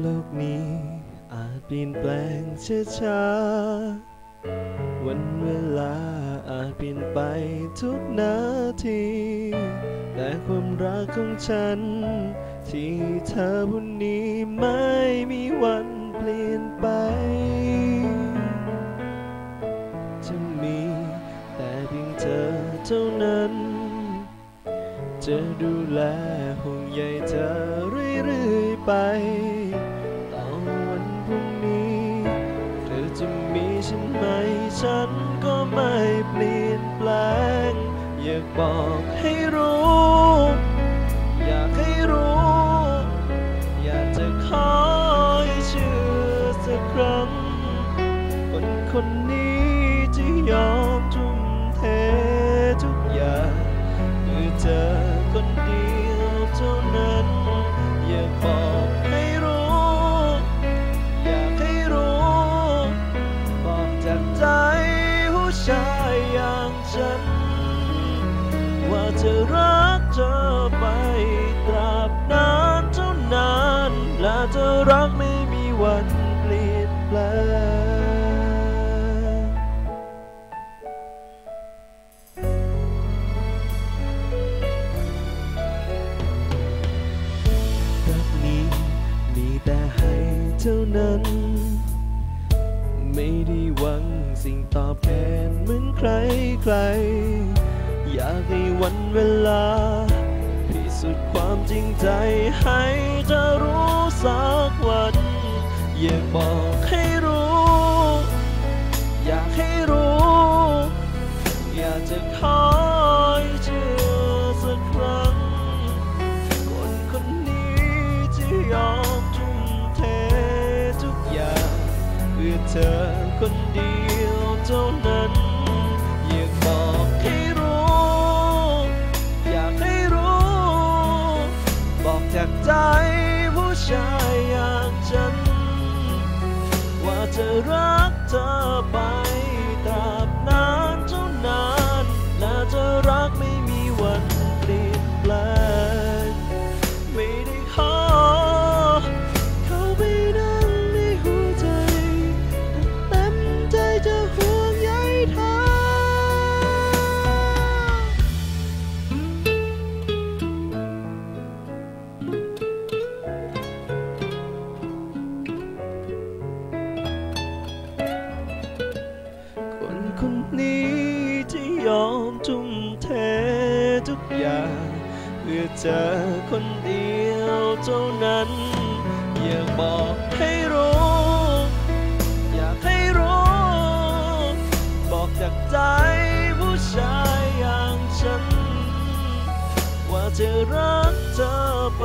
โลกนี้อาจเปลี่ยนแปลงช้าๆวันเวลาอาจเปลี่ยนไปทุกนาที แต่ความรักของฉัน ที่เธอผู้นี้ไม่มีวัน จะดูแลห่วงใยเธอเรื่อยๆไปต่อวันพรุ่งนี้ เธอจะมีฉันไหม ฉันก็ไม่เปลี่ยนแปลง อยากบอกให้รู้ อยากให้รู้ อยากจะขอให้เชื่อสักครั้ง คนคนนี้ที่ยอมทุ่มเททุกอย่างเพื่อเธอ คนเดียวเท่านั้น อยากบอกให้รู้ อยากให้รู้ บอกจากใจผู้ชายอย่างฉัน ว่าจะรักเธอไปตราบนานเท่านาน และเธอรักไม่มีวัน ให้เท่านั้น ไม่ได้หวังสิ่งตอบแทนเหมือนใครใคร อยากให้วันเวลา พิสูจน์ความจริงใจให้เธอรู้สักวัน อยากบอกให้ อเธอคนเดียวเท่านั้นอยากบอกให้รู้ อยากให้รู้ บอกจากใจผู้ชายอย่างฉัน ว่าจะรักเธอไป ยอมทุ่มเททุกอย่าง เพื่อเธอคนเดียวเท่านั้น อยากบอกให้รู้ อยากให้รู้ บอกจากใจผู้ชายอย่างฉัน ว่าจะรักเธอไป